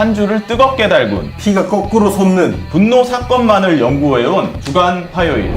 한 줄을 뜨겁게 달군 피가 거꾸로 솟는 분노 사건만을 연구해온 주간 화요일.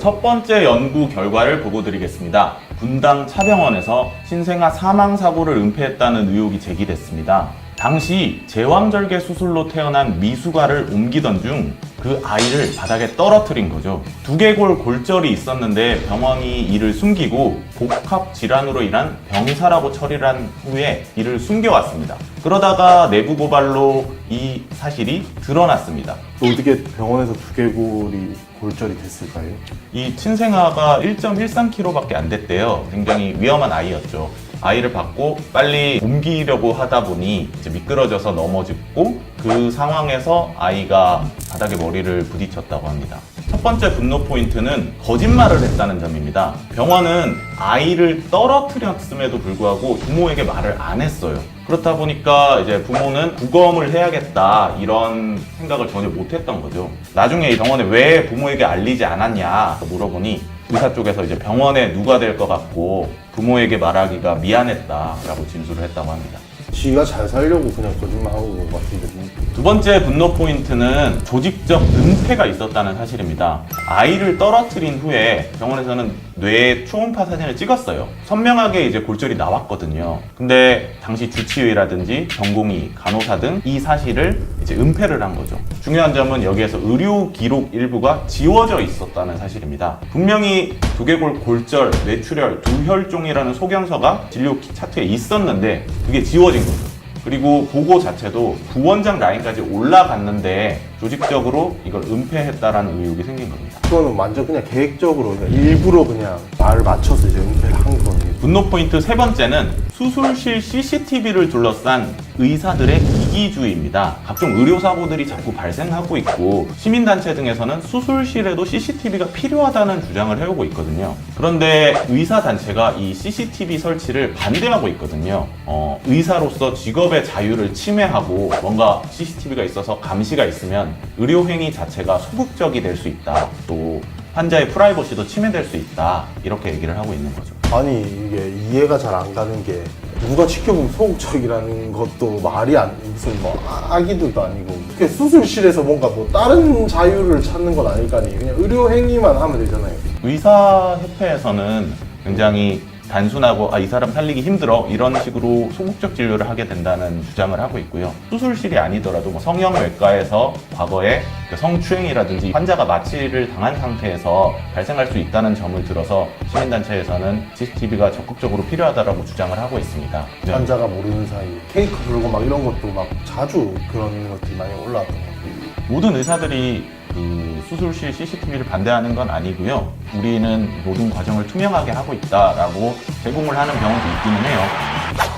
첫 번째 연구 결과를 보고 드리겠습니다. 분당 차병원에서 신생아 사망 사고를 은폐했다는 의혹이 제기됐습니다. 당시 제왕절개 수술로 태어난 미숙아를 옮기던 중 그 아이를 바닥에 떨어뜨린 거죠. 두개골 골절이 있었는데 병원이 이를 숨기고 복합 질환으로 인한 병사라고 처리를 한 후에 이를 숨겨왔습니다. 그러다가 내부 고발로 이 사실이 드러났습니다. 어떻게 병원에서 두개골이 골절이 됐을까요? 이 친생아가 1.13kg밖에 안 됐대요. 굉장히 위험한 아이였죠. 아이를 받고 빨리 옮기려고 하다 보니 이제 미끄러져서 넘어졌고 그 상황에서 아이가 바닥에 머리를 부딪혔다고 합니다. 첫 번째 분노 포인트는 거짓말을 했다는 점입니다. 병원은 아이를 떨어뜨렸음에도 불구하고 부모에게 말을 안 했어요. 그렇다 보니까 이제 부모는 부검을 해야겠다 이런 생각을 전혀 못 했던 거죠. 나중에 이 병원에 왜 부모에게 알리지 않았냐 물어보니 의사 쪽에서 이제 병원에 누가 될 것 같고 부모에게 말하기가 미안했다라고 진술을 했다고 합니다. 지가 잘 살려고 그냥 거짓말하고 온것 같은데 뭐. 두 번째 분노 포인트는 조직적 은폐가 있었다는 사실입니다. 아이를 떨어뜨린 후에 병원에서는 뇌 초음파 사진을 찍었어요. 선명하게 이제 골절이 나왔거든요. 근데 당시 주치의라든지 전공의, 간호사 등 이 사실을 이제 은폐를 한 거죠. 중요한 점은 여기에서 의료 기록 일부가 지워져 있었다는 사실입니다. 분명히 두개골 골절, 뇌출혈, 두혈종이라는 소경서가 진료 차트에 있었는데 그게 지워진 거죠. 그리고 보고 자체도 부원장 라인까지 올라갔는데 조직적으로 이걸 은폐했다라는 의혹이 생긴 겁니다. 그거는 완전 그냥 계획적으로 그냥 일부러 그냥 말을 맞춰서 이제 은폐를 한 거네요. 분노 포인트 세 번째는 수술실 CCTV를 둘러싼 의사들의 이기주의입니다. 각종 의료 사고들이 자꾸 발생하고 있고 시민단체 등에서는 수술실에도 CCTV가 필요하다는 주장을 해오고 있거든요. 그런데 의사 단체가 이 CCTV 설치를 반대하고 있거든요. 어, 의사로서 직업의 자유를 침해하고 뭔가 CCTV가 있어서 감시가 있으면 의료 행위 자체가 소극적이 될 수 있다. 또 환자의 프라이버시도 침해될 수 있다. 이렇게 얘기를 하고 있는 거죠. 아니 이게 이해가 잘 안 가는 게 누가 지켜보면 소극적이라는 것도 말이 안 무슨 뭐 아- 아기들도 아니고 그게 수술실에서 뭔가 뭐 다른 자유를 찾는 건 아닐 거 아니에요 그냥 의료 행위만 하면 되잖아요. 의사협회에서는 굉장히 단순하고 아, 이 사람 살리기 힘들어 이런 식으로 소극적 진료를 하게 된다는 주장을 하고 있고요. 수술실이 아니더라도 뭐 성형외과에서 과거에 그 성추행이라든지 환자가 마취를 당한 상태에서 발생할 수 있다는 점을 들어서 시민단체에서는 CCTV가 적극적으로 필요하다라고 주장을 하고 있습니다. 네. 환자가 모르는 사이 케이크 불고 막 이런 것도 막 자주 그런 것들이 많이 올라왔던 것 같아요 모든 의사들이 그 수술실 CCTV를 반대하는 건 아니고요. 우리는 모든 과정을 투명하게 하고 있다라고 제공을 하는 병원도 있기는 해요.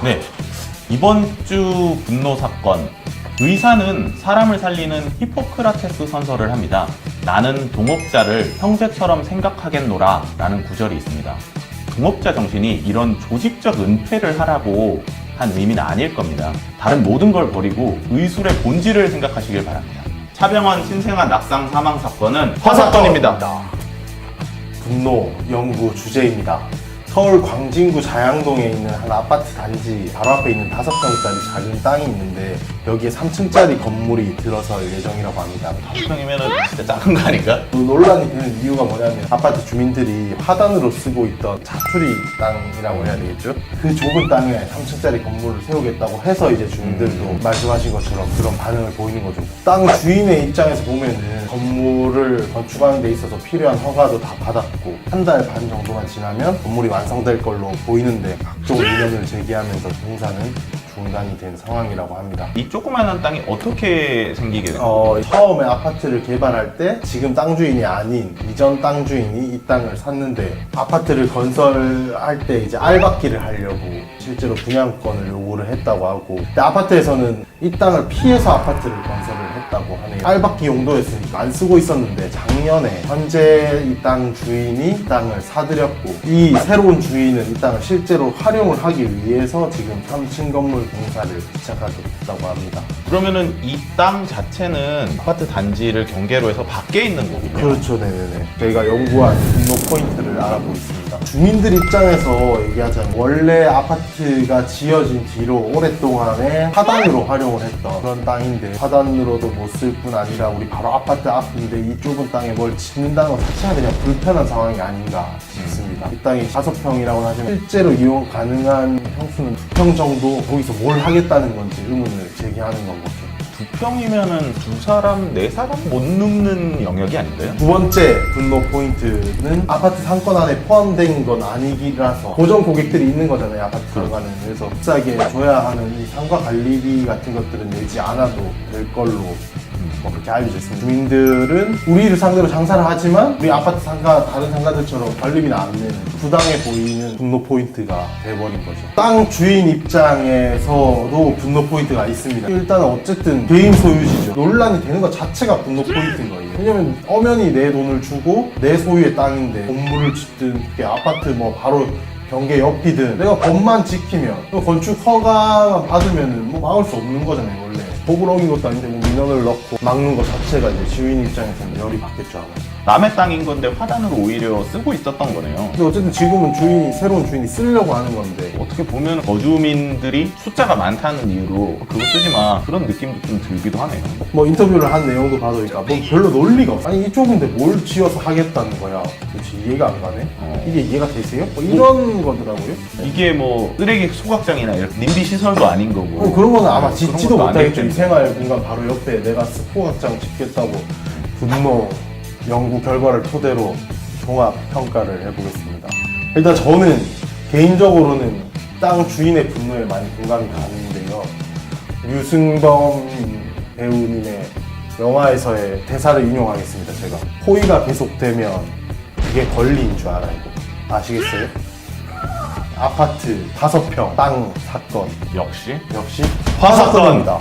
네. 이번 주 분노 사건. 의사는 사람을 살리는 히포크라테스 선서를 합니다. 나는 동업자를 형제처럼 생각하겠노라 라는 구절이 있습니다. 동업자 정신이 이런 조직적 은폐를 하라고 한 의미는 아닐 겁니다. 다른 모든 걸 버리고 의술의 본질을 생각하시길 바랍니다. 차병원 신생아 낙상 사망 사건은 화사건입니다. 분노 연구 주제입니다. 서울 광진구 자양동에 있는 한 아파트 단지 바로 앞에 있는 다섯 평짜리 작은 땅이 있는데 여기에 3층짜리 건물이 들어설 예정이라고 합니다. 평이면은 진짜 작은 거 아닌가? 그 논란이 되는 이유가 뭐냐면 아파트 주민들이 화단으로 쓰고 있던 자투리 땅이라고 해야 되겠죠? 그 좁은 땅에 3층짜리 건물을 세우겠다고 해서 이제 주민들도 말씀하신 것처럼 그런 반응을 보이는 거죠. 땅 주인의 입장에서 보면은 건물을 건축하는 데 있어서 필요한 허가도 다 받았고 한 달 반 정도만 지나면 건물이 완 성될 걸로 보이는데 각종 의견을 제기하면서 공사는 중단이 된 상황이라고 합니다. 이 조그마한 땅이 어떻게 생기게 된 거예요? 어, 처음에 아파트를 개발할 때 지금 땅 주인이 아닌 이전 땅 주인이 이 땅을 샀는데 아파트를 건설할 때 이제 알박기를 하려고 실제로 분양권을 요구를 했다고 하고 근데 아파트에서는 이 땅을 피해서 아파트를 건설을 했다고 하네요. 알박기 용도였으니까 안 쓰고 있었는데 작년에 현재 이 땅 주인이 이 땅을 사들였고 이 새로운 주인은 이 땅을 실제로 활용을 하기 위해서 지금 3층 건물 공사를 시작하게 됐다고 합니다. 그러면은 이 땅 자체는 아파트 단지를 경계로 해서 밖에 있는 거군요. 그렇죠, 네네네. 저희가 연구한 포인트를. 있습니다. 주민들 입장에서 얘기하자면 원래 아파트가 지어진 뒤로 오랫동안에 화단으로 활용을 했던 그런 땅인데 화단으로도 못 쓸 뿐 아니라 우리 바로 아파트 앞인데 이 좁은 땅에 뭘 짓는다는 것 자체가 그냥 불편한 상황이 아닌가 싶습니다. 이 땅이 다섯 평이라고 하지만 실제로 이용 가능한 평수는 두평 정도 거기서 뭘 하겠다는 건지 의문을 제기하는 건 거죠. 두 평이면은 두 사람, 네 사람 못 눕는 영역이 아닌가요? 두 번째 분노 포인트는 아파트 상권 안에 포함된 건 아니기라서 고정 고객들이 있는 거잖아요 아파트 들어가는 그래서 비싸게 줘야 하는 이 상가 관리비 같은 것들은 내지 않아도 될 걸로 뭐 그렇게 알려져 있습니다. 주민들은 우리를 상대로 장사를 하지만 우리 아파트 상가 다른 상가들처럼 관리비는 안 내는 부당해 보이는 분노 포인트가 돼버린 거죠. 땅 주인 입장에서도 분노 포인트가 있습니다. 일단 어쨌든 개인 소유지죠. 논란이 되는 것 자체가 분노 포인트인 거예요. 왜냐면 엄연히 내 돈을 주고 내 소유의 땅인데 건물을 짓든 아파트 뭐 바로 경계 옆이든 내가 법만 지키면 또 건축 허가만 받으면 뭐 막을 수 없는 거잖아요 원래. 법을 어긴 것도 아닌데 뭐 민원을 넣고 막는 것 자체가 이제 주인 입장에서는 열이 받겠죠 아마 남의 땅인 건데 화단으로 오히려 쓰고 있었던 거네요. 근데 어쨌든 지금은 주인이 새로운 주인이 쓰려고 하는 건데 어떻게 보면 거주민들이 숫자가 많다는 이유로 그거 쓰지 마 그런 느낌도 좀 들기도 하네요. 뭐 인터뷰를 한 내용도 봐도니까 뭐 별로 논리가 없어 아니 이쪽인데 뭘 지어서 하겠다는 거야 도대체 이해가 안 가네 어. 이게 이해가 되세요? 뭐 이런 거더라고요 이게 뭐 쓰레기 소각장이나 이렇게 님비 시설도 아닌 거고. 어, 그런 거는 아마 네, 짓지도 못하겠죠. 이. 생활 공간 바로 옆에 내가 스포각장 짓겠다고 분노 연구 결과를 토대로 종합 평가를 해보겠습니다. 일단 저는 개인적으로는 땅 주인의 분노에 많이 공감이 가는데요. 류승범 배우님의 영화에서의 대사를 인용하겠습니다. 제가 호의가 계속되면 그게 권리인 줄 알아요. 아시겠어요? 아파트 다섯 평 땅 사건 역시 역시 화사건입니다.